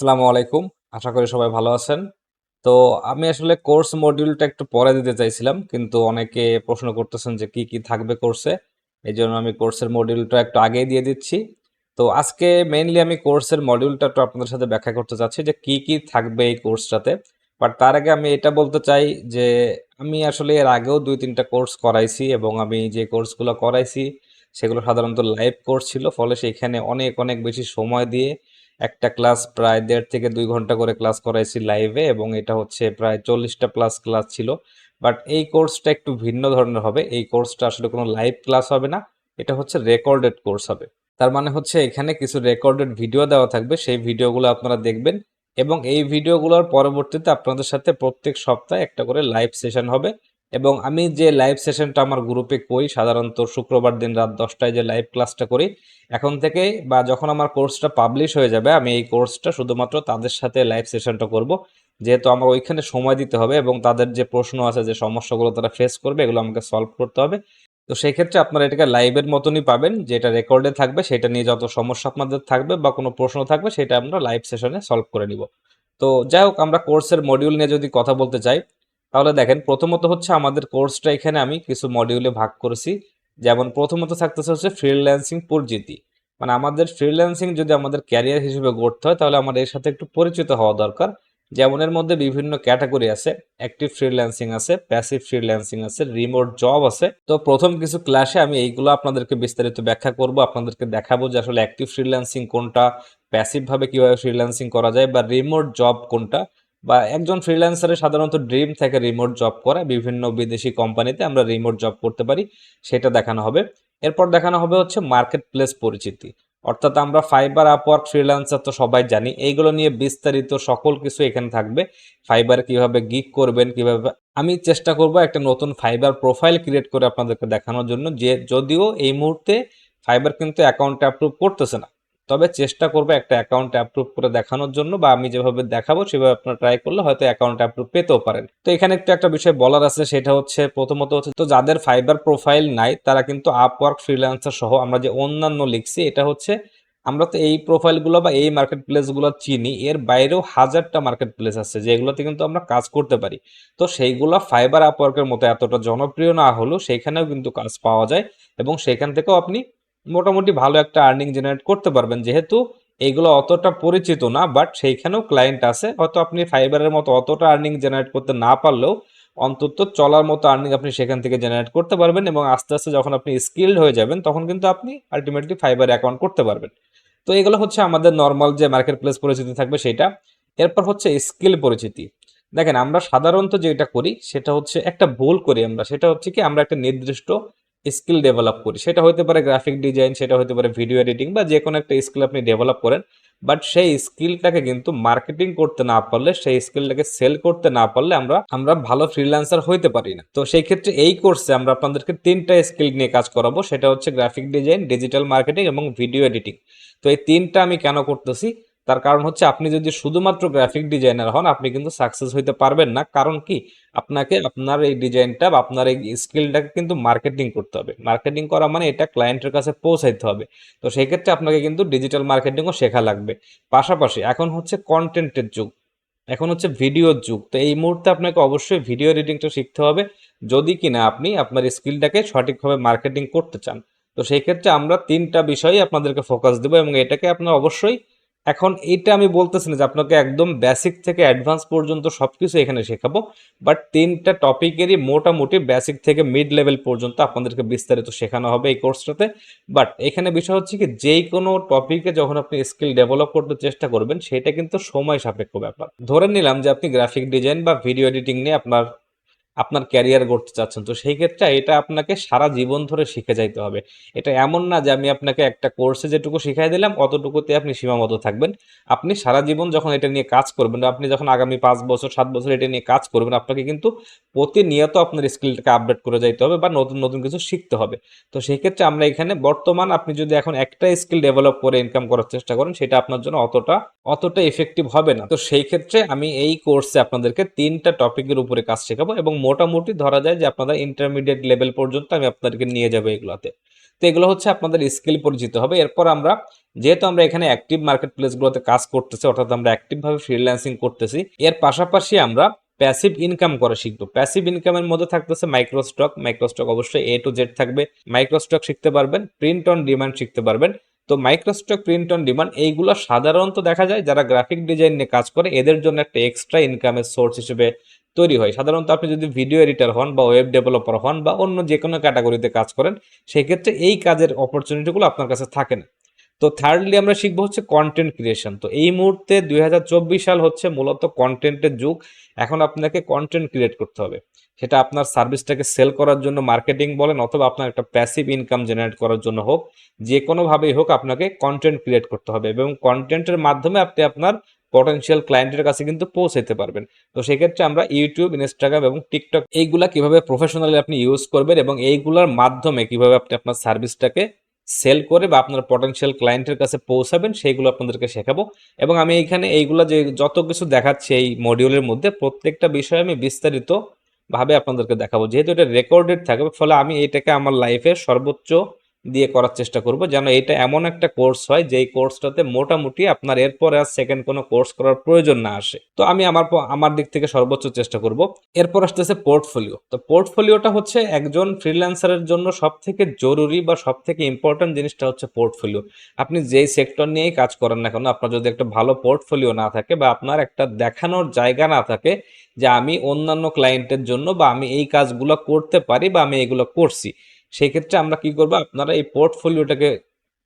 আসসালামু আলাইকুম। আশা করি সবাই ভালো আছেন। তো আমি আসলে কোর্স মডিউলটা একটু পরে দিতে চাইছিলাম, কিন্তু অনেকে প্রশ্ন করতেছেন যে কি কি থাকবে কোর্সে। এই জন্য আমি কোর্সের মডিউলটা একটু আগেই দিয়ে দিচ্ছি। তো আজকে মেইনলি আমি কোর্সের মডিউলটা একটু আপনাদের সাথে ব্যাখ্যা করতে চাচ্ছি যে কি কি থাকবে এই কোর্সটাতে। বাট তার আগে আমি এটা বলতে চাই যে আমি আসলে এর আগেও দুই তিনটা কোর্স করাইছি এবং আমি যে কোর্সগুলো করাইছি, সেগুলো সাধারণত লাইভ কোর্স ছিল। ফলে সেখানে অনেক অনেক বেশি সময় দিয়ে একটা ক্লাস প্রায় দেড় থেকে দুই ঘণ্টা করে ক্লাস করাইছি লাইভে এবং এটা হচ্ছে প্রায় চল্লিশটা প্লাস ক্লাস ছিল। বাট এই কোর্সটা একটু ভিন্ন ধরনের হবে। এই কোর্সটা আসলে কোনো লাইভ ক্লাস হবে না। এটা হচ্ছে রেকর্ডেড কোর্স হবে। তার মানে হচ্ছে এখানে কিছু রেকর্ডেড ভিডিও দেওয়া থাকবে। সেই ভিডিওগুলো আপনারা দেখবেন এবং এই ভিডিওগুলোর পরবর্তীতে আপনাদের সাথে প্রত্যেক সপ্তাহে একটা করে লাইভ সেশন হবে। এবং আমি যে লাইভ সেশনটা আমার গ্রুপে করি, সাধারণত শুক্রবার দিন রাত দশটায় যে লাইভ ক্লাসটা করি, এখন থেকে বা যখন আমার কোর্সটা পাবলিশ হয়ে যাবে, আমি এই কোর্সটা শুধুমাত্র তাদের সাথে লাইভ সেশনটা করব। যেহেতু আমার ওইখানে সময় দিতে হবে এবং তাদের যে প্রশ্ন আছে, যে সমস্যাগুলো তারা ফেস করবে, এগুলো আমাকে সলভ করতে হবে। তো সেই ক্ষেত্রে আপনারা এটাকে লাইভের মতনই পাবেন, যেটা রেকর্ডে থাকবে, সেটা নিয়ে যত সমস্যা আপনাদের থাকবে বা কোনো প্রশ্ন থাকবে, সেটা আমরা লাইভ সেশনে সলভ করে নিব। তো যাই হোক, আমরা কোর্সের মডিউল নিয়ে যদি কথা বলতে চাই তাহলে দেখেন, প্রথমত হচ্ছে আমাদের কোর্সটা এখানে আমি কিছু মডিউলে ভাগ করেছি। যেমন প্রথমত থাকতেছে হচ্ছে ফ্রিল্যান্সিং পরিচিতি। মানে আমাদের ফ্রিল্যান্সিং যদি আমাদের ক্যারিয়ার হিসেবে গড়তে হয়, তাহলে আমাদের এর সাথে একটু পরিচিত হওয়া দরকার। যেমন এর মধ্যে বিভিন্ন ক্যাটাগরি আছে অ্যাক্টিভ ফ্রিল্যান্সিং আছে প্যাসিভ ফ্রিল্যান্সিং আছে রিমোট জব আছে। তো প্রথম কিছু ক্লাসে আমি এইগুলো আপনাদেরকে বিস্তারিত ব্যাখ্যা করব, আপনাদেরকে দেখাবো যে আসলে অ্যাক্টিভ ফ্রিল্যান্সিং কোনটা প্যাসিভ ভাবে কীভাবে ফ্রিল্যান্সিং করা যায় বা রিমোট জব কোনটা। বা একজন ফ্রিল্যান্সারের সাধারণত ড্রিম থাকে রিমোট জব করা, বিভিন্ন বিদেশি কোম্পানিতে আমরা রিমোট জব করতে পারি, সেটা দেখানো হবে। এরপর দেখানো হবে হচ্ছে মার্কেট প্লেস পরিচিতি। অর্থাৎ আমরা ফাইবার আপওয়ার্ক ফ্রিল্যান্সার তো সবাই জানি, এইগুলো নিয়ে বিস্তারিত সকল কিছু এখানে থাকবে। ফাইবার কীভাবে গিক করবেন, কীভাবে, আমি চেষ্টা করব একটা নতুন ফাইবার প্রোফাইল ক্রিয়েট করে আপনাদেরকে দেখানোর জন্য, যে যদিও এই মুহূর্তে ফাইবার কিন্তু অ্যাকাউন্ট অ্যাপ্রুভ করতেছে না। তবে চেষ্টা করব একটা অ্যাকাউন্ট অ্যাপ্রুভ করে দেখানোর জন্য বা আমি যেভাবে দেখাবো সেভাবে আপনারা ট্রাই করলে হয়তো অ্যাকাউন্ট অ্যাপ্রুভ পেতেও পারেন। তো এখানে একটু একটা বিষয় বলার আছে, সেটা হচ্ছে প্রথমত হচ্ছে, তো যাদের ফাইবার প্রোফাইল নাই, তারা কিন্তু আপওয়ার্ক ফ্রিল্যান্সার সহ আমরা যে অন্যান্য লিখছি, এটা হচ্ছে আমরা তো এই প্রোফাইলগুলো বা এই মার্কেট প্লেসগুলো চিনি, এর বাইরেও হাজারটা মার্কেট প্লেস আছে যেগুলোতে কিন্তু আমরা কাজ করতে পারি। তো সেইগুলো ফাইবার আপওয়ার্কের মতো এতটা জনপ্রিয় না হলেও সেইখানেও কিন্তু কাজ পাওয়া যায় এবং সেখান থেকেও আপনি মোটামুটি ভালো একটা আর্নিং জেনারেট করতে পারবেন। যেহেতু এইগুলো অতটা পরিচিত না বাট সেইখানেও ক্লায়েন্ট আছে। হয়তো আপনি ফাইবারের মতো অতটা আর্নিং জেনারেট করতে না পারলেও অন্তত চলার মতো আর্নিং আপনি সেখান থেকে জেনারেট করতে পারবেন এবং আস্তে আস্তে যখন আপনি স্কিল্ড হয়ে যাবেন, তখন কিন্তু আপনি আলটিমেটলি ফাইবার অ্যাকাউন্ট করতে পারবেন। তো এগুলো হচ্ছে আমাদের নর্মাল যে মার্কেট প্লেস পরিচিতি থাকবে সেটা। এরপর হচ্ছে স্কিল পরিচিতি। দেখেন আমরা সাধারণত যেটা করি, সেটা হচ্ছে একটা ভুল করি আমরা। সেটা হচ্ছে কি, আমরা একটা নির্দিষ্ট স্কিল ডেভেলপ করি। সেটা হতে পারে গ্রাফিক ডিজাইন সেটা হতে পারে ভিডিও এডিটিং বা যে কোনো একটা স্কিল আপনি ডেভেলপ করেন। বাট সেই স্কিলটাকে কিন্তু মার্কেটিং করতে না পারলে, সেই স্কিলটাকে সেল করতে না পারলে আমরা আমরা ভালো ফ্রিল্যান্সার হইতে পারি না। তো সেই ক্ষেত্রে এই কোর্সে আমরা আপনাদেরকে তিনটা স্কিল নিয়ে কাজ করাবো। সেটা হচ্ছে গ্রাফিক ডিজাইন ডিজিটাল মার্কেটিং এবং ভিডিও এডিটিং তো এই তিনটা আমি কেন করতেছি? তার কারণ হচ্ছে আপনি যদি শুধুমাত্র গ্রাফিক ডিজাইনার হন, আপনি কিন্তু সাকসেস হইতে পারবেন না। কারণ কি? আপনাকে আপনার এই ডিজাইনটা বা আপনার এই স্কিলটাকে কিন্তু মার্কেটিং করতে হবে। মার্কেটিং করা মানে এটা ক্লায়েন্টের কাছে পৌঁছাইতে হবে। তো সেই ক্ষেত্রে আপনাকে কিন্তু ডিজিটাল মার্কেটিংও শেখা লাগবে। পাশাপাশি এখন হচ্ছে কন্টেন্টের যুগ। এখন হচ্ছে ভিডিওর যুগ। তো এই মুহূর্তে আপনাকে অবশ্যই ভিডিও এডিটিংটা শিখতে হবে। যদি কিনা আপনি আপনার স্কিলটাকে সঠিকভাবে মার্কেটিং করতে চান। তো সেই ক্ষেত্রে আমরা তিনটা বিষয়ে আপনাদেরকে ফোকাস দেবো এবং এটাকে আপনার অবশ্যই এখন এইটা আমি বলতেছি না যে আপনাকে একদম বেসিক থেকে অ্যাডভান্স পর্যন্ত সব কিছু এখানে শেখাবো বাট তিনটা টপিকেরই মোটামুটি বেসিক থেকে মিড লেভেল পর্যন্ত আপনাদেরকে বিস্তারিত শেখানো হবে এই কোর্সটাতে বাট এখানে বিষয় হচ্ছে কি যেই কোনো টপিকে যখন আপনি স্কিল ডেভেলপ করতে চেষ্টা করবেন, সেটা কিন্তু সময় সাপেক্ষ ব্যাপার। ধরে নিলাম যে আপনি গ্রাফিক ডিজাইন বা ভিডিও এডিটিং নিয়ে আপনার আপনার ক্যারিয়ার গড়তে চাচ্ছেন। তো সেই ক্ষেত্রে এটা আপনাকে সারা জীবন ধরে শিখে যাইতে হবে। এটা এমন না যে আমি আপনাকে একটা কোর্সে যেটুকু শিখাই দিলাম, অতটুকুতে আপনি সীমাবদ্ধ থাকবেন। আপনি সারা জীবন যখন এটা নিয়ে কাজ করবেন আপনি যখন আগামী পাঁচ বছর, সাত বছর এটা নিয়ে কাজ করবেন, আপনাকে কিন্তু প্রতিনিয়ত আপনার স্কিলটাকে আপডেট করে যাইতে হবে বা নতুন নতুন কিছু শিখতে হবে। তো সেই ক্ষেত্রে আমরা এখানে বর্তমান আপনি যদি এখন একটা স্কিল ডেভেলপ করে ইনকাম করার চেষ্টা করেন, সেটা আপনার জন্য অতটা অতটা এফেক্টিভ হবে না। তো সেই ক্ষেত্রে আমি এই কোর্সে আপনাদেরকে তিনটা টপিকের উপরে কাজ শেখাবো এবং মোটামুটি ধরা যায় যে আপনাদের ইন্টারমিডিয়েট লেভেল পর্যন্ত আমি আপনাদেরকে নিয়ে যাব এগুলোতে। তো এগুলো হচ্ছে আপনাদের স্কিল পরিচিত হবে। এরপর আমরা, যেহেতু আমরা এখানে অ্যাক্টিভ মার্কেট প্লেসগুলোতে কাজ করতেছি, অর্থাৎ আমরা অ্যাক্টিভভাবে ফ্রিল্যান্সিং করতেছি, এর পাশাপাশি আমরা প্যাসিভ ইনকাম করা শিখব। প্যাসিভ ইনকামের মধ্যে থাকতেছে মাইক্রোস্টক মাইক্রোস্টক অবশ্যই এ টু জেড থাকবে। মাইক্রোস্টক শিখতে পারবেন প্রিন্ট অন ডিমান্ড শিখতে পারবেন। তো মাইক্রোস্টক প্রিন্ট অন ডিমান্ড এইগুলো সাধারণত দেখা যায় যারা গ্রাফিক ডিজাইন নিয়ে কাজ করে, এদের জন্য একটা এক্সট্রা ইনকামের সোর্স হিসেবে তৈরি হয়। সাধারণত আপনি যদি ভিডিও এডিটর হন বা ওয়েব ডেভেলপার হন বা অন্য যে কোনো ক্যাটাগরিতে কাজ করেন, সেক্ষেত্রে এই কাজের অপরচুনিটিগুলো আপনার কাছে থাকে না। তো থার্ডলি আমরা শিখব হচ্ছে কন্টেন্ট ক্রিয়েশন তো এই মুহূর্তে দুই হাজার চব্বিশ সাল হচ্ছে মূলত কন্টেন্টের যুগ। এখন আপনাকে কন্টেন্ট ক্রিয়েট করতে হবে। সেটা আপনার সার্ভিসটাকে সেল করার জন্য মার্কেটিং বলেন অথবা আপনার একটা প্যাসিভ ইনকাম জেনারেট করার জন্য হোক যে কোনোভাবেই হোক আপনাকে কন্টেন্ট ক্রিয়েট করতে হবে। এবং কন্টেন্টের মাধ্যমে আপনি আপনার পটেনশিয়াল ক্লায়েন্টের কাছে কিন্তু পৌঁছাতে পারবেন। তো সেক্ষেত্রে আমরা ইউটিউব ইনস্টাগ্রাম এবং টিকটক এইগুলা কীভাবে প্রফেশনালি আপনি ইউজ করবেন এবং এইগুলোর মাধ্যমে কীভাবে আপনি আপনার সার্ভিসটাকে সেল করে বা আপনার পটেনশিয়াল ক্লায়েন্টের কাছে পৌঁছাবেন সেইগুলো আপনাদেরকে শেখাবো। এবং আমি এইখানে এইগুলো যে যত কিছু দেখাচ্ছি এই মডিউলের মধ্যে প্রত্যেকটা বিষয়ে আমি বিস্তারিত ভাবে আপনাদেরকে দেখাবো। যেহেতু এটা রেকর্ডেড থাকবে ফলে আমি এটাকে আমার লাইফের সর্বোচ্চ দিয়ে করার চেষ্টা করব। যেন এটা এমন একটা কোর্স হয়, যেই কোর্সটাতে মোটামুটি আপনার এরপরে আর সেকেন্ড কোনো কোর্স করার প্রয়োজন না আসে। তো আমি আমার আমার দিক থেকে সর্বোচ্চ চেষ্টা করব। এরপর আসতেছে পোর্টফোলিও তো পোর্টফোলিওটা হচ্ছে একজন ফ্রিল্যান্সারের জন্য সব থেকে জরুরি বা সব থেকে ইম্পর্টেন্ট জিনিসটা হচ্ছে পোর্টফোলিও আপনি যেই সেক্টর নিয়েই কাজ করেন না কেন, আপনার যদি একটা ভালো পোর্টফোলিও না থাকে বা আপনার একটা দেখানোর জায়গা না থাকে যে আমি অন্যান্য ক্লায়েন্টের জন্য বা আমি এই কাজগুলো করতে পারি বা আমি এগুলো করছি সেই ক্ষেত্রে আমরা কি করব? আপনারা এই পোর্টফোলিওটাকে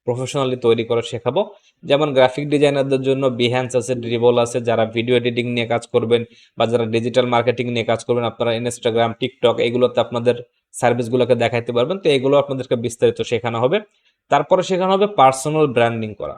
প্রফেশনালি তৈরি করা শেখাবো। যেমন গ্রাফিক ডিজাইনারদের জন্য বিহ্যান্স আছে ড্রিবল আছে, যারা ভিডিও এডিটিং নিয়ে কাজ করবেন বা যারা ডিজিটাল মার্কেটিং নিয়ে কাজ করবেন, আপনারা ইনস্টাগ্রাম টিকটক এগুলোতে আপনাদের সার্ভিসগুলোকে দেখাইতে পারবেন। তো এগুলো আপনাদেরকে বিস্তারিত শেখানো হবে। তারপরে শেখানো হবে পার্সোনাল ব্র্যান্ডিং করা।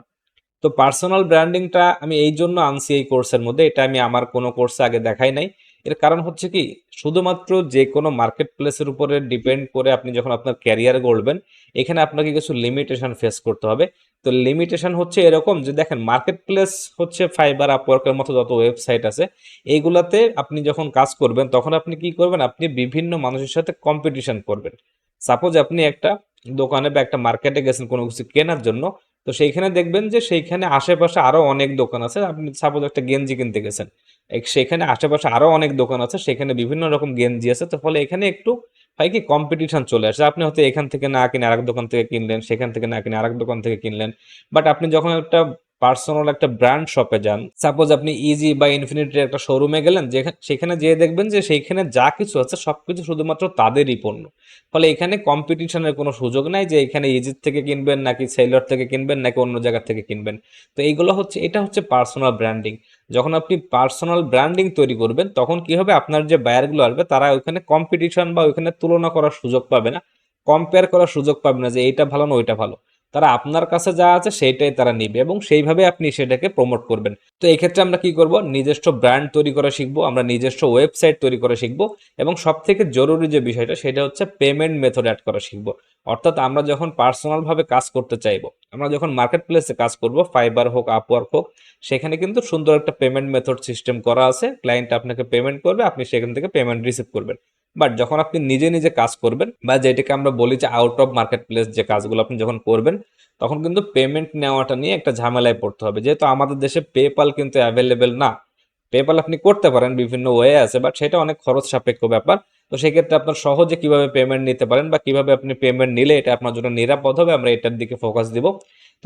তো পার্সোনাল ব্র্যান্ডিংটা আমি এই জন্য আনছি এই কোর্সের মধ্যে। এটা আমি আমার কোনো কোর্সে আগে দেখাই নাই। এর কারণ হচ্ছে কি, শুধুমাত্র যে কোনো মার্কেট প্লেসের উপরে ডিপেন্ড করে আপনি যখন আপনার ক্যারিয়ার গড়বেন, এখানে আপনাকে কিছু লিমিটেশন ফেস করতে হবে। তো লিমিটেশন হচ্ছে এরকম যে, দেখেন মার্কেট প্লেস হচ্ছে ফাইবার আপওয়ার্কের মতো যত ওয়েবসাইট আছে এইগুলাতে আপনি যখন কাজ করবেন, তখন আপনি কি করবেন, আপনি বিভিন্ন মানুষের সাথে কম্পিটিশন করবেন। সাপোজ আপনি একটা দোকানে বা একটা মার্কেটে গেছেন কোনো কিছু কেনার জন্য, তো সেইখানে দেখবেন যে, সেইখানে আশেপাশে আরও অনেক দোকান আছে। আপনি সাপোজ একটা গেঞ্জি কিনতে গেছেন সেখানে আশেপাশে আরও অনেক দোকান আছে, সেখানে বিভিন্ন রকম গেঞ্জি আছে, তো ফলে এখানে একটু হয় কি কম্পিটিশন চলে আসে। আপনি হয়তো এখান থেকে না কিনে আরেক দোকান থেকে কিনলেন, সেখান থেকে না কিনে আরেক দোকান থেকে কিনলেন বাট আপনি যখন একটা পার্সোনাল একটা ব্র্যান্ড শপে যান। সাপোজ আপনি ইজি বা ইনফিনিটির একটা শোরুমে গেলেন যেখানে সেখানে যেয়ে দেখবেন যে সেইখানে যা কিছু আছে সব কিছু শুধুমাত্র তাদেরই পণ্য। ফলে এখানে কম্পিটিশনের কোনো সুযোগ নাই যে এখানে ইজির থেকে কিনবেন, নাকি সেলর থেকে কিনবেন, নাকি অন্য জায়গা থেকে কিনবেন। তো এইগুলো হচ্ছে, এটা হচ্ছে পার্সোনাল ব্র্যান্ডিং যখন আপনি পার্সোনাল ব্র্যান্ডিং তৈরি করবেন, তখন কি হবে? আপনার যে বায়ারগুলো আসবে, তারা ওইখানে কম্পিটিশন বা ওইখানে তুলনা করার সুযোগ পাবে না। কম্পেয়ার করার সুযোগ পাবে না যে এইটা ভালো না ওইটা ভালো। তারা আপনার কাছে যা আছে সেইটাই তারা নিবে এবং সেইভাবে আপনি সেটাকে প্রমোট করবেন। তো এই ক্ষেত্রে আমরা কি করব? নিজস্ব ব্র্যান্ড তৈরি করা শিখব, আমরা নিজস্ব ওয়েবসাইট তৈরি করা শিখব এবং সব থেকে জরুরি যে বিষয়টা সেটা হচ্ছে পেমেন্ট মেথড অ্যাড করা শিখব। অর্থাৎ আমরা যখন পার্সোনাল ভাবে কাজ করতে চাইব, আমরা যখন মার্কেট প্লেসে কাজ করব ফাইবার হোক আপওয়ার্ক হোক, সেখানে কিন্তু সুন্দর একটা পেমেন্ট মেথড সিস্টেম করা আছে। ক্লায়েন্ট আপনাকে পেমেন্ট করবে, আপনি সেখান থেকে পেমেন্ট রিসিভ করবেন। বাট যখন আপনি নিজে নিজে কাজ করবেন বা যেটাকে আমরা বলি যে আউট অফ মার্কেট প্লেস যে কাজগুলো আপনি যখন করবেন, তখন কিন্তু পেমেন্ট নেওয়াটা নিয়ে একটা ঝামেলায় পড়তে হবে। যেহেতু আমাদের দেশে পেপাল কিন্তু অ্যাভেলেবেল না পেপাল আপনি করতে পারেন, বিভিন্ন ওয়ে আছে বাট সেটা অনেক খরচ সাপেক্ষ ব্যাপার। তো সেক্ষেত্রে আপনার সহজে কীভাবে পেমেন্ট নিতে পারেন বা কীভাবে আপনি পেমেন্ট নিলে এটা আপনার জন্য নিরাপদ হবে, আমরা এটার দিকে ফোকাস দিব।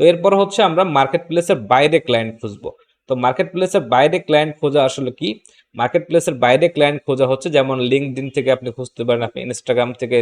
তো এরপর হচ্ছে আমরা মার্কেট প্লেসের বাইরে ক্লায়েন্ট খুঁজবো। তো মার্কেট প্লেসের বাইরে ক্লায়েন্ট খোঁজা আসলে কি? মার্কেট প্লেসের বাইরে ক্লায়েন্ট খোঁজা হচ্ছে, যেমন লিঙ্কডিন থেকে আপনি খুঁজতে পারেন, আপনি ইনস্টাগ্রাম থেকে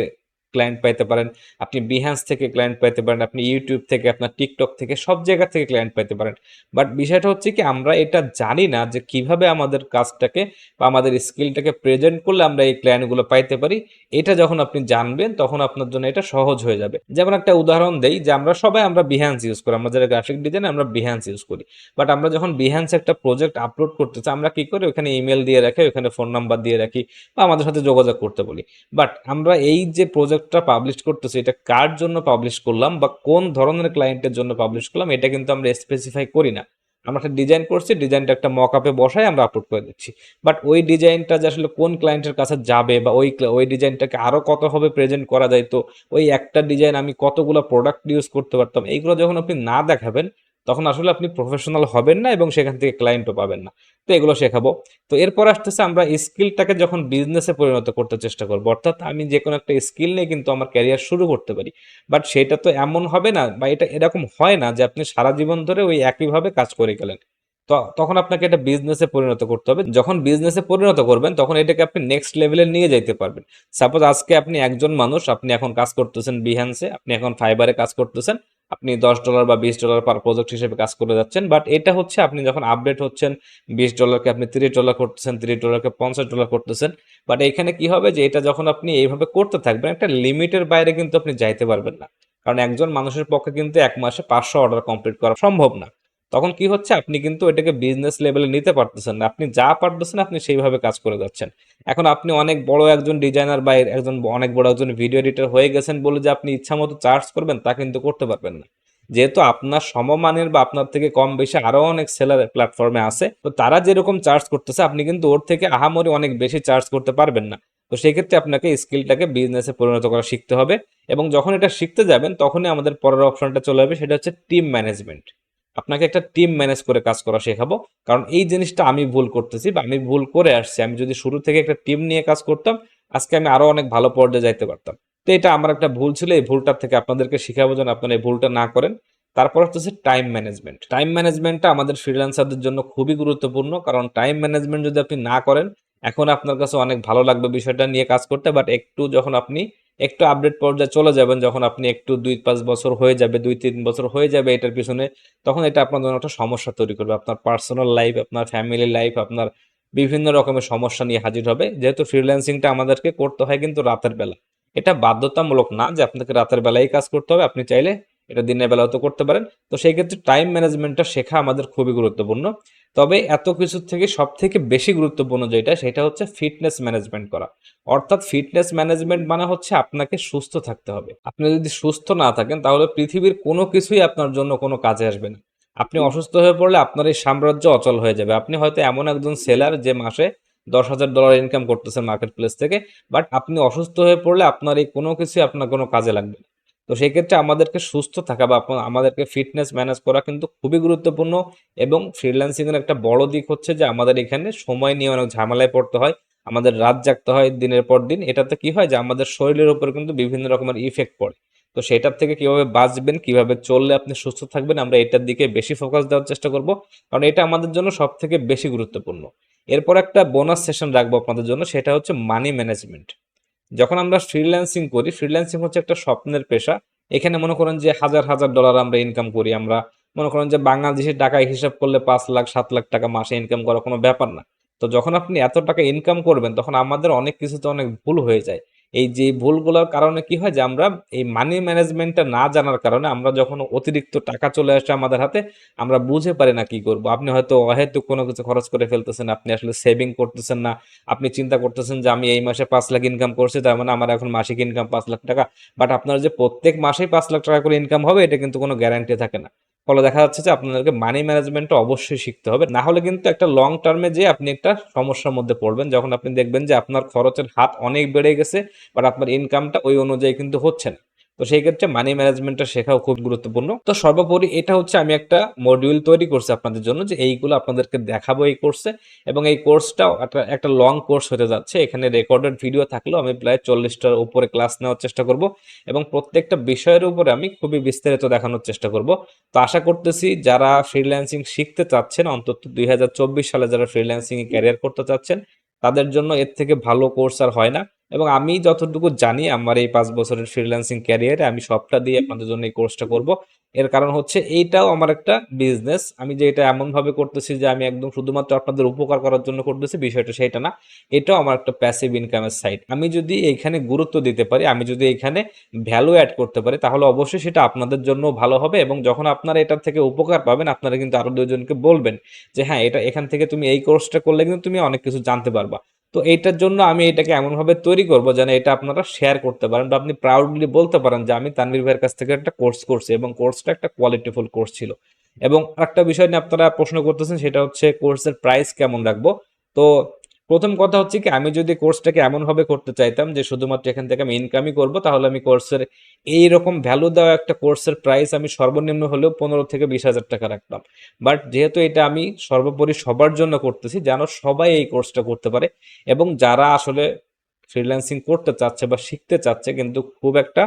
ক্লায়েন্ট পাইতে পারেন, আপনি বিহ্যান্স থেকে ক্লায়েন্ট পাইতে পারেন, আপনি ইউটিউব থেকে, আপনার টিকটক থেকে, সব জায়গা থেকে ক্লায়েন্ট পাইতে পারেন। বাট বিষয়টা হচ্ছে কি, আমরা এটা জানি না যে কীভাবে আমাদের কাজটাকে বা আমাদের স্কিলটাকে প্রেজেন্ট করলে আমরা এই ক্লায়েন্টগুলো পাইতে পারি। এটা যখন আপনি জানবেন, তখন আপনার জন্য এটা সহজ হয়ে যাবে। যেমন একটা উদাহরণ দেই যে আমরা সবাই আমরা বিহ্যান্স ইউজ করি। আমরা যারা গ্রাফিক ডিজাইন আমরা বিহ্যান্স ইউজ করি। বাট আমরা যখন বিহ্যান্স একটা প্রজেক্ট আপলোড করতে চাই, আমরা কি করি? ওখানে ইমেল দিয়ে রাখি, ওখানে ফোন নাম্বার দিয়ে রাখি বা আমাদের সাথে যোগাযোগ করতে বলি। বাট আমরা এই যে প্রজেক্টটা পাবলিশ করতেছি, এটা কার জন্য পাবলিশ করলাম বা কোন ধরনের ক্লায়েন্টের জন্য পাবলিশ করলাম, এটা কিন্তু আমরা স্পেসিফাই করি না। আমরা একটা ডিজাইন করছি ডিজাইনটা একটা মক আপে বসাই, আমরা আপলোড করে দিচ্ছি। বাট ওই ডিজাইনটা যে আসলে কোন ক্লায়েন্টের কাছে যাবে বা ওই ওই ডিজাইনটাকে আরও কত হবে প্রেজেন্ট করা যায়, তো ওই একটা ডিজাইন আমি কতগুলো প্রোডাক্ট ইউজ করতে পারতাম, এইগুলো যখন আপনি না দেখাবেন তখন আসলে আপনি প্রফেশনাল হবেন না এবং সেখান থেকে ক্লায়েন্টও পাবেন না। তো এগুলো শেখাবো। তো এরপর আসতেছে আমরা স্কিলটাকে যখন বিজনেসে পরিণত করতে চেষ্টা করব, অর্থাৎ আমি যে কোনো একটা স্কিল নিয়ে কিন্তু আমার ক্যারিয়ার শুরু করতে পারি। বাট সেটা তো এমন হবে না বা এটা এরকম হয় না যে আপনি সারা জীবন ধরে ওই একইভাবে কাজ করে গেলেন। তো তখন আপনাকে এটা বিজনেসে পরিণত করতে হবে। যখন বিজনেসে পরিণত করবেন, তখন এটাকে আপনি নেক্সট লেভেলে নিয়ে যাইতে পারবেন। সাপোজ আজকে আপনি একজন মানুষ, আপনি এখন কাজ করতেছেন বিহান্সে আপনি এখন ফাইবারে কাজ করতেছেন। আপনি দশ ডলার বা বিশ ডলার পার প্রজেক্ট হিসেবে কাজ করে যাচ্ছেন বাট এটা হচ্ছে আপনি যখন আপডেট হচ্ছেন, বিশ ডলারকে আপনি তিরিশ ডলার করতেছেন, তিরিশ ডলারকে পঞ্চাশ ডলার করতেছেন বাট এখানে কি হবে যে এটা যখন আপনি এইভাবে করতে থাকবেন, একটা লিমিটের বাইরে কিন্তু আপনি যাইতে পারবেন না। কারণ একজন মানুষের পক্ষে কিন্তু এক মাসে পাঁচশো অর্ডার কমপ্লিট করা সম্ভব না। তখন কি হচ্ছে? আপনি কিন্তু এটাকে বিজনেস লেভেলে নিতে পারতেছেন না। আপনি যা পারতেছেন আপনি সেইভাবে কাজ করে যাচ্ছেন। এখন আপনি অনেক বড় একজন ডিজাইনার বা একজন অনেক বড় একজন ভিডিও এডিটর হয়ে গেছেন বলে যে আপনি ইচ্ছা মতো চার্জ করবেন, তা কিন্তু করতে পারবেন না। যেহেতু আপনার সমমানের বা আপনার থেকে কম বেশি আরও অনেক সেলার প্ল্যাটফর্মে আছে, তো তারা যেরকম চার্জ করতেছে, আপনি কিন্তু ওর থেকে আহামরি অনেক বেশি চার্জ করতে পারবেন না। তো সেই ক্ষেত্রে আপনাকে স্কিলটাকে বিজনেসে পরিণত করা শিখতে হবে এবং যখন এটা শিখতে যাবেন, তখনই আমাদের পরের অপশনটা চলে যাবে সেটা হচ্ছে টিম ম্যানেজমেন্ট আপনাকে একটা টিম ম্যানেজ করে কাজ করা শেখাবো। কারণ এই জিনিসটা আমি ভুল করতেছি বা আমি ভুল করে আসছি। আমি যদি শুরু থেকে একটা টিম নিয়ে কাজ করতাম, আজকে আমি আরও অনেক ভালো পর্যায়ে যাইতে পারতাম। তো এটা আমার একটা ভুল ছিল, এই ভুলটার থেকে আপনাদেরকে শিখাবো যেন আপনারা এই ভুলটা না করেন। তারপর হচ্ছে টাইম ম্যানেজমেন্ট টাইম ম্যানেজমেন্টটা আমাদের ফ্রিল্যান্সারদের জন্য খুবই গুরুত্বপূর্ণ। কারণ টাইম ম্যানেজমেন্ট যদি আপনি না করেন, এখন আপনার কাছে অনেক ভালো লাগবে বিষয়টা নিয়ে কাজ করতে। বাট একটু যখন আপনি একটু আপডেট পর্যায়ে চলে যাবেন, যখন আপনি একটু দুই পাঁচ বছর হয়ে যাবে, দুই তিন বছর হয়ে যাবে এটার পিছনে, তখন এটা আপনার জন্য একটা সমস্যা তৈরি করবে। আপনার পার্সোনাল লাইফ আপনার ফ্যামিলি লাইফ আপনার বিভিন্ন রকমের সমস্যা নিয়ে হাজির হবে। যেহেতু ফ্রিল্যান্সিংটা আমাদেরকে করতে হয় কিন্তু রাতের বেলা। এটা বাধ্যতামূলক না যে আপনাকে রাতের বেলায় কাজ করতে হবে, আপনি চাইলে এটা দিনের বেলাও তো করতে পারেন। তো সেই ক্ষেত্রে টাইম ম্যানেজমেন্টটা শেখা আমাদের খুবই গুরুত্বপূর্ণ। তবে এত কিছু থেকে সব থেকে বেশি গুরুত্বপূর্ণ যেটা, সেটা হচ্ছে ফিটনেস ম্যানেজমেন্ট করা। অর্থাৎ ফিটনেস ম্যানেজমেন্ট মানে হচ্ছে আপনাকে সুস্থ থাকতে হবে। আপনি যদি সুস্থ না থাকেন, তাহলে পৃথিবীর কোনো কিছুই আপনার জন্য কোনো কাজে আসবে না। আপনি অসুস্থ হয়ে পড়লে আপনার এই সাম্রাজ্য অচল হয়ে যাবে। আপনি হয়তো এমন একজন সেলার যে মাসে দশ হাজার ডলার ইনকাম করতেছেন মার্কেট প্লেস থেকে বাট আপনি অসুস্থ হয়ে পড়লে আপনার এই কোনো কিছুই আপনার কোনো কাজে লাগবে না। তো সেই ক্ষেত্রে আমাদেরকে সুস্থ থাকা বা আমাদেরকে ফিটনেস ম্যানেজ করা কিন্তু খুবই গুরুত্বপূর্ণ এবং ফ্রিল্যান্সিং এর একটা বড় দিক হচ্ছে যে আমাদের এখানে সময় নিয়ে অনেক ঝামেলায় পড়তে হয়, আমাদের রাত জাগতে হয় দিনের পর দিন। এটাতে কি হয় যে আমাদের শরীরের উপর কিন্তু বিভিন্ন রকমের ইফেক্ট পড়ে। তো সেটার থেকে কীভাবে বাঁচবেন, কীভাবে চললে আপনি সুস্থ থাকবেন, আমরা এটার দিকে বেশি ফোকাস দেওয়ার চেষ্টা করব। কারণ এটা আমাদের জন্য সব থেকে বেশি গুরুত্বপূর্ণ। এরপর একটা বোনাস সেশন রাখব আপনাদের জন্য, সেটা হচ্ছে মানি ম্যানেজমেন্ট যখন আমরা ফ্রিল্যান্সিং করি ফ্রিল্যান্সিং হচ্ছে একটা স্বপ্নের পেশা। এখানে মনে করেন যে হাজার হাজার ডলার আমরা ইনকাম করি আমরা। মনে করেন যে বাংলাদেশের টাকায় হিসাব করলে পাঁচ লাখ, সাত লাখ টাকা মাসে ইনকাম করা কোনো ব্যাপার না। তো যখন আপনি এত টাকা ইনকাম করবেন, তখন আমাদের অনেক কিছুতে অনেক ভুল হয়ে যায়। এই যে ভুলগুলোর কারণে কি হয় যে আমরা এই মানি ম্যানেজমেন্টটা না জানার কারণে আমরা যখন অতিরিক্ত টাকা চলে আসে আমাদের হাতে, আমরা বুঝে পারি না কি করব। আপনি হয়তো অহেতুক কোনো কিছু খরচ করে ফেলতেছেন, আপনি আসলে সেভিং করতেছেন না, আপনি চিন্তা করতেছেন যে আমি এই মাসে পাঁচ লাখ ইনকাম করছি, তার মানে আমার এখন মাসিক ইনকাম পাঁচ লাখ টাকা বাট আপনার যে প্রত্যেক মাসেই পাঁচ লাখ টাকা করে ইনকাম হবে, এটা কিন্তু কোনো গ্যারান্টি থাকে না। ফলে দেখা যাচ্ছে যে আপনাদেরকে মানি ম্যানেজমেন্টটা অবশ্যই শিখতে হবে। না হলে কিন্তু একটা লং টার্মে যে আপনি একটা সমস্যার মধ্যে পড়বেন। যখন আপনি দেখবেন যে আপনার খরচের হাত অনেক বেড়ে গেছে বাট আপনার ইনকামটা ওই অনুযায়ী কিন্তু হচ্ছে না। তো সেই ক্ষেত্রে মানি ম্যানেজমেন্টটা শেখাও খুব গুরুত্বপূর্ণ। তো সর্বোপরি এটা হচ্ছে আমি একটা মডিউল তৈরি করছি আপনাদের জন্য যে এইগুলো আপনাদেরকে দেখাবো এই কোর্সে এবং এই কোর্সটাও একটা একটা লং কোর্স হতে যাচ্ছে। এখানে রেকর্ডেড ভিডিও থাকলেও আমি প্রায় চল্লিশটার উপরে ক্লাস নেওয়ার চেষ্টা করব এবং প্রত্যেকটা বিষয়ের উপরে আমি খুবই বিস্তারিত দেখানোর চেষ্টা করব। তো আশা করতেছি যারা ফ্রিল্যান্সিং শিখতে চাচ্ছেন, অন্তত দুই হাজার চব্বিশ সালে যারা ফ্রিল্যান্সিং ক্যারিয়ার করতে চাচ্ছেন, তাদের জন্য এর থেকে ভালো কোর্স আর হয় না। এবং আমি যতটুকু জানি আমার এই পাঁচ বছরের ফ্রিল্যান্সিং ক্যারিয়ারে আমি সবটা দিয়ে আপনাদের জন্য এই কোর্সটা করব। এর কারণ হচ্ছে এইটাও আমার একটা বিজনেস আমি যে এটা এমন ভাবে করতেছি যে আমি একদম শুধুমাত্র আপনাদের উপকার করার জন্য করতেছি বিষয়টা সেটা না। এটাও আমার একটা প্যাসিভ ইনকামের সাইট আমি যদি এখানে গুরুত্ব দিতে পারি আমি যদি এখানে ভ্যালু অ্যাড করতে পারি তাহলে অবশ্যই সেটা আপনাদের জন্য ভালো হবে এবং যখন আপনারা এটার থেকে উপকার পাবেন আপনারা কিন্তু আরও দুজনকে বলবেন যে হ্যাঁ এটা এখান থেকে তুমি এই কোর্সটা করলে কিন্তু তুমি অনেক কিছু জানতে পারবা। তো এইটার জন্য আমি এটাকে এমনভাবে তৈরি করব যেন এটা আপনারা শেয়ার করতে পারেন বা আপনি প্রাউডলি বলতে পারেন যে আমি তানভীর ভাইয়ের কাছ থেকে একটা কোর্স করছি এবং কোর্সটা একটা কোয়ালিটিফুল কোর্স ছিল। এবং একটা বিষয় নিয়ে আপনারা প্রশ্ন করতেছেন সেটা হচ্ছে কোর্সের প্রাইস কেমন রাখব? তো প্রথম কথা হচ্ছে কি, আমি যদি কোর্সটাকে এমনভাবে করতে চাইতাম যে শুধুমাত্র এখান থেকে আমি ইনকামই করব, তাহলে আমি কোর্সের এই রকম ভ্যালু দেওয়া একটা কোর্সের প্রাইস আমি সর্বনিম্ন হলেও পনেরো থেকে বিশ হাজার টাকা রাখতাম। বাট যেহেতু এটা আমি সর্বোপরি সবার জন্য করতেছি, যেন সবাই এই কোর্সটা করতে পারে এবং যারা আসলে ফ্রিল্যান্সিং করতে চাচ্ছে বা শিখতে চাচ্ছে, কিন্তু খুব একটা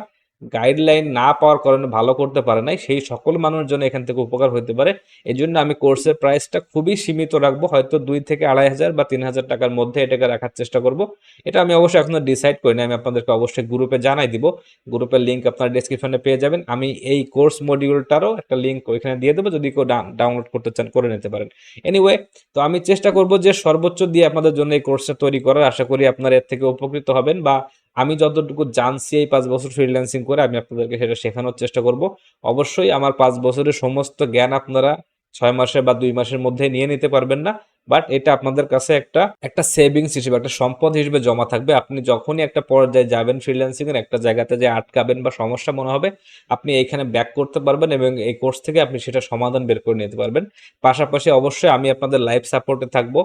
গাইডলাইন না পাওয়ার কারণে ভালো করতে পারে নাই। সেই সকল মানুষের জন্য এখান থেকে উপকার হতে পারে। এই জন্য আমি কোর্সের প্রাইসটা খুবই সীমিত রাখব। হয়তো দুই থেকে আড়াই হাজার বা তিন হাজার টাকার মধ্যে এটাকে রাখার চেষ্টা করব। এটা আমি অবশ্যই এখনও ডিসাইড করিনি। আমি আপনাদেরকে অবশ্যই গ্রুপে জানাই দিব। গ্রুপের লিঙ্ক আপনার ডিসক্রিপশনে পেয়ে যাবেন। আমি এই কোর্স মডিউলটারও একটা লিঙ্ক ওইখানে দিয়ে দেবো। যদি কেউ ডাউনলোড করতে চান, করে নিতে পারেন। এনিওয়ে তো আমি চেষ্টা করব যে সর্বোচ্চ দিয়ে আপনাদের জন্য এই কোর্সটা তৈরি করার। আশা করি আপনারা এর থেকে উপকৃত হবেন বা আমি যতটুকু জানছি এই পাঁচ বছর ফ্রিল্যান্সিং করে, আমি আপনাদেরকে সেটা শেখানোর চেষ্টা করব। অবশ্যই আমার পাঁচ বছরের সমস্ত জ্ঞান আপনারা ছয় মাসে বা দুই মাসের মধ্যে নিয়ে নিতে পারবেন না। বাট এটা আপনাদের কাছে একটা একটা সেভিংস হিসেবে, একটা সম্পদ হিসেবে জমা থাকবে। আপনি যখনই একটা পর্যায়ে যাবেন ফ্রিল্যান্সিং এর, একটা জায়গাতে যে আটকাবেন বা সমস্যা মনে হবে, আপনি এইখানে ব্যাক করতে পারবেন এবং এই কোর্স থেকে আপনি সেটা সমাধান বের করে নিতে পারবেন। পাশাপাশি অবশ্যই আমি আপনাদের লাইফ সাপোর্টে থাকব।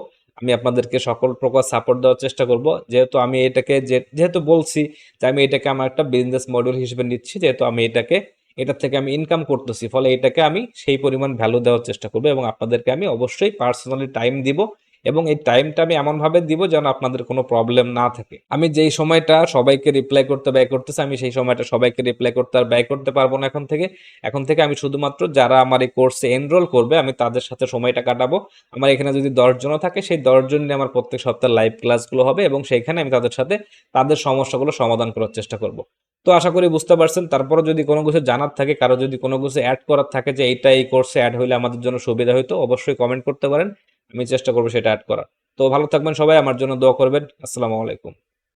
আমি আপনাদেরকে সকল প্রকার সাপোর্ট দেওয়ার চেষ্টা করব। যেহেতু আমি এটাকে যেহেতু বলছি যে আমি এটাকে আমার একটা বিজনেস মডেল হিসেবে নিচ্ছি, যেহেতু আমি এটাকে, এটা থেকে আমি ইনকাম করতেছি, ফলে এটাকে আমি সেই পরিমাণ ভ্যালু দেওয়ার চেষ্টা করব এবং আপনাদেরকে আমি অবশ্যই পার্সোনালি টাইম দিব এবং এই টাইমটা আমি এমনভাবে দিব যেন আপনাদের কোনো প্রবলেম না থাকে। আমি যেই সময়টা সবাইকে রিপ্লাই করতে ব্যয় করতেছি, আমি সেই সময়টা সবাইকে রিপ্লাই করতে আর ব্যয় করতে পারব না এখন থেকে। এখন থেকে আমি শুধুমাত্র যারা আমার এই কোর্সে এনরোল করবে, আমি তাদের সাথে সময়টা কাটাবো। আমার এখানে যদি দশজনও থাকে, সেই দশজন নিয়ে আমার প্রত্যেক সপ্তাহে লাইভ ক্লাসগুলো হবে এবং সেইখানে আমি তাদের সাথে তাদের সমস্যাগুলো সমাধান করার চেষ্টা করব। তো আশা করি বুঝতে পারছেন তারপরে যদি কোনো কিছু জানার থাকে, কারও যদি কোনো কিছু অ্যাড করার থাকে যে এইটা এই কোর্সে অ্যাড হইলে আমাদের জন্য সুবিধা হইতো, অবশ্যই কমেন্ট করতে পারেন। আমি চেষ্টা করব সেটা অ্যাড করার। তো ভালো থাকবেন সবাই, আমার জন্য দোয়া করবেন। আসসালামু আলাইকুম।